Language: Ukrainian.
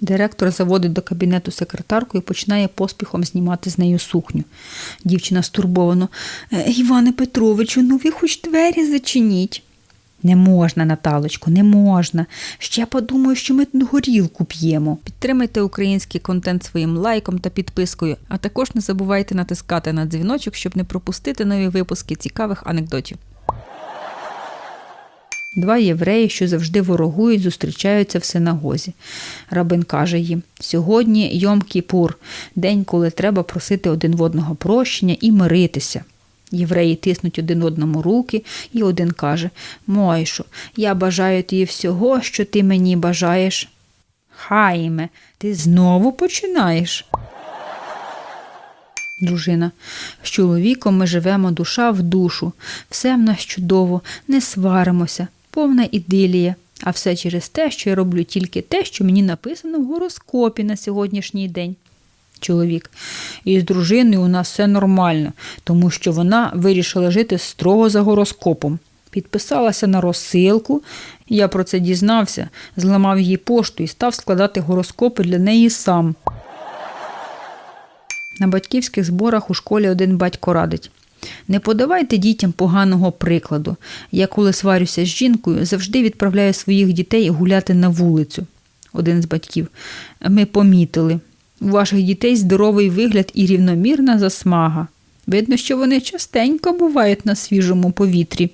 Директор заводить до кабінету секретарку і починає поспіхом знімати з нею сукню. Дівчина стурбовано. «Е, Іване Петровичу, ну ви хоч двері зачиніть. Не можна, Наталочко, не можна. Ще подумаю, що ми горілку п'ємо. Підтримайте український контент своїм лайком та підпискою, а також не забувайте натискати на дзвіночок, щоб не пропустити нові випуски цікавих анекдотів. Два євреї, що завжди ворогують, зустрічаються в синагозі. Рабин каже їм: сьогодні Йом Кіпур, день, коли треба просити один в одного прощення і миритися. Євреї тиснуть один одному руки, і один каже: Мойшу, я бажаю тобі всього, що ти мені бажаєш. Хайме, ти знову починаєш. Дружина. З чоловіком ми живемо душа в душу. Все в нас чудово, не сваримося, повна ідилія. А все через те, що я роблю тільки те, що мені написано в гороскопі на сьогоднішній день. Чоловік. І з дружиною у нас все нормально, тому що вона вирішила жити строго за гороскопом. Підписалася на розсилку. Я про це дізнався, зламав її пошту і став складати гороскопи для неї сам. На батьківських зборах у школі один батько радить. Не подавайте дітям поганого прикладу. Я, коли сварюся з жінкою, завжди відправляю своїх дітей гуляти на вулицю. Один з батьків. Ми помітили. У ваших дітей здоровий вигляд і рівномірна засмага. Видно, що вони частенько бувають на свіжому повітрі.